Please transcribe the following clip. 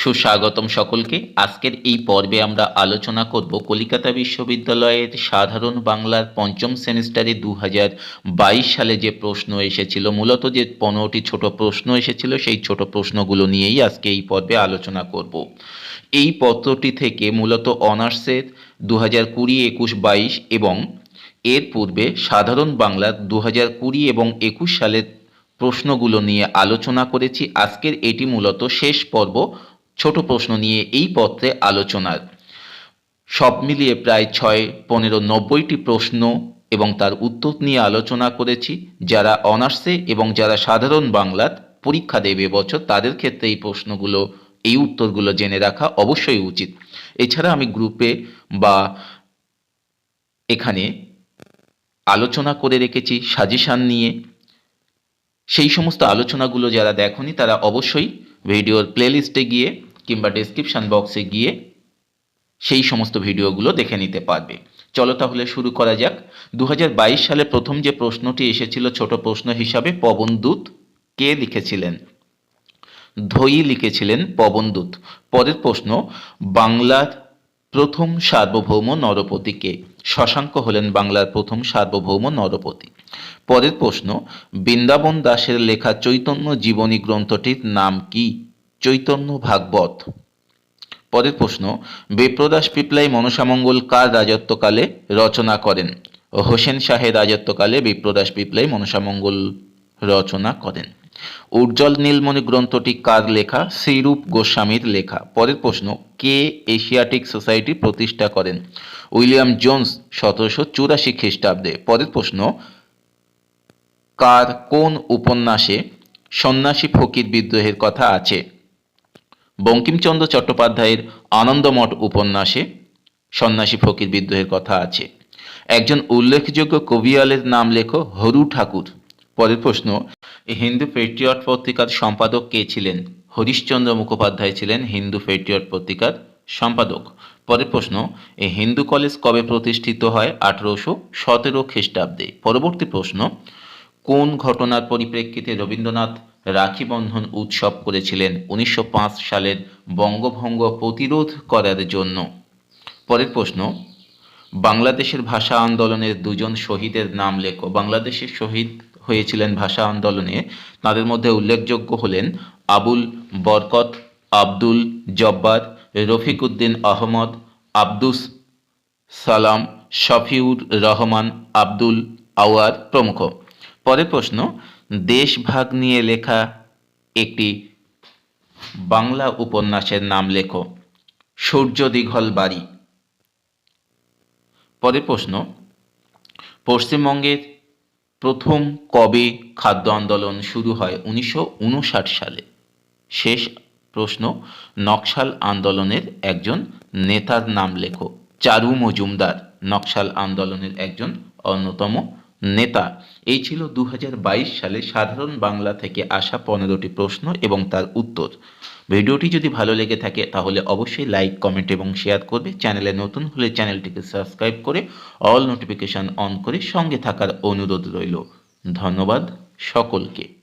সুস্বাগতম সকলকে। আজকের এই পর্বে আমরা আলোচনা করব কলিকাতা বিশ্ববিদ্যালয়ের সাধারণ বাংলার পঞ্চম সেমিস্টারে দু সালে যে প্রশ্ন এসেছিল, মূলত যে পনেরোটি ছোট প্রশ্ন এসেছিল, সেই ছোট প্রশ্নগুলো নিয়েই আজকে এই পর্বে আলোচনা করব। এই পত্রটি থেকে মূলত অনার্সের দু হাজার কুড়ি, একুশ, বাইশ এবং এর পূর্বে সাধারণ বাংলার দু হাজার কুড়ি এবং একুশ সালের প্রশ্নগুলো নিয়ে আলোচনা করেছি। আজকের এটি মূলত শেষ পর্ব ছোট প্রশ্ন নিয়ে এই পত্রে আলোচনার। সব মিলিয়ে প্রায় ছয়, পনেরো, নব্বইটি প্রশ্ন এবং তার উত্তর নিয়ে আলোচনা করেছি। যারা অনার্সে এবং যারা সাধারণ বাংলার পরীক্ষা দেবে বছর, তাদের ক্ষেত্রে এই প্রশ্নগুলো, এই উত্তরগুলো জেনে রাখা অবশ্যই উচিত। এছাড়া আমি গ্রুপে বা এখানে আলোচনা করে রেখেছি, সাজেশান নিয়ে। সেই সমস্ত আলোচনাগুলো যারা দেখনি, তারা অবশ্যই ভিডিওর প্লেলিস্টে গিয়ে কিংবা ডেসক্রিপশন বক্সে গিয়ে সেই সমস্ত ভিডিওগুলো দেখে নিতে পারবে। চলো তাহলে শুরু করা যাক। দু সালে প্রথম যে প্রশ্নটি এসেছিল ছোট প্রশ্ন হিসাবে পবনদূত কে লিখেছিলেন? ধই লিখেছিলেন পবনদূত পরের প্রশ্ন, বাংলার প্রথম সার্বভৌম নরপতি কে? শশাঙ্ক হলেন বাংলার প্রথম সার্বভৌম নরপতি। পরের প্রশ্ন, বৃন্দাবন দাসের লেখা চৈতন্য জীবনী গ্রন্থটির নাম কি? চৈতন্য ভাগবত। পরের প্রশ্ন, বিপ্রদাস পিপলাই মনসামঙ্গল কার রাজত্বকালে রচনা করেন? হোসেন শাহের রাজত্বকালে বিপ্রদাস পিপলাই মনসামঙ্গল রচনা করেন। উজ্জ্বল নীলমণি গ্রন্থটি কার লেখা? শ্রীরূপ গোস্বামীর লেখা। পরের প্রশ্ন, কে এশিয়াটিক সোসাইটি প্রতিষ্ঠা করেন? উইলিয়াম জোন্স, সতেরোশো চুরাশি খ্রিস্টাব্দে। পরের প্রশ্ন, কার কোন উপন্যাসে সন্ন্যাসী ফকির বিদ্রোহের কথা আছে? বঙ্কিমচন্দ্র চট্টোপাধ্যায়ের আনন্দমঠ উপন্যাসে সন্ন্যাসী ফকির বিদ্রোহের কথা আছে। একজন উল্লেখযোগ্য কবিয়ালের নাম লেখো হরু ঠাকুর। পরের প্রশ্ন হিন্দু পেট্রিয়ট পত্রিকার সম্পাদক কে ছিলেন? হরিশচন্দ্র মুখোপাধ্যায় ছিলেন হিন্দু পেট্রিয়ট পত্রিকার সম্পাদক। পরের প্রশ্ন এই হিন্দু কলেজ কবে প্রতিষ্ঠিত হয়? আঠারোশো সতেরো খ্রিস্টাব্দে। পরবর্তী প্রশ্ন, কোন ঘটনার পরিপ্রেক্ষিতে রবীন্দ্রনাথ রাখি বন্ধন উৎসব করেছিলেন উনিশশো পাঁচ সালের বঙ্গভঙ্গ প্রতিরোধ করার জন্য। পরের প্রশ্ন, বাংলাদেশের ভাষা আন্দোলনের দুজন শহীদের নাম লেখো। বাংলাদেশের শহীদ হয়েছিলেন ভাষা আন্দোলনে। তাদের মধ্যে উল্লেখযোগ্য হলেন আবুল বরকত, আব্দুল জব্বার রফিকউদ্দিন আহমদ, আব্দুস সালাম, শফিউর রহমান, আব্দুল আওয়ার প্রমুখ। পরের প্রশ্ন দেশভাগ নিয়ে লেখা একটি বাংলা উপন্যাসের নাম লেখো, সূর্য দীঘল বাড়ি। পরের প্রশ্ন, পশ্চিমবঙ্গের প্রথম কবে খাদ্য আন্দোলন শুরু হয় উনিশশো উনষাট সালে? শেষ প্রশ্ন, নকশাল আন্দোলনের একজন নেতার নাম লেখো, চারু মজুমদার, নকশাল আন্দোলনের একজন অন্যতম নেতা। এই ছিল দু হাজার বাইশ সালে সাধারণ বাংলা থেকে আসা পনেরোটি প্রশ্ন এবং তার উত্তর। ভিডিওটি যদি ভালো লেগে থাকে তাহলে অবশ্যই লাইক, কমেন্ট এবং শেয়ার করবে। চ্যানেলে নতুন হলে চ্যানেলটিকে সাবস্ক্রাইব করে অল নোটিফিকেশান অন করে সঙ্গে থাকার অনুরোধ রইল। ধন্যবাদ সকলকে।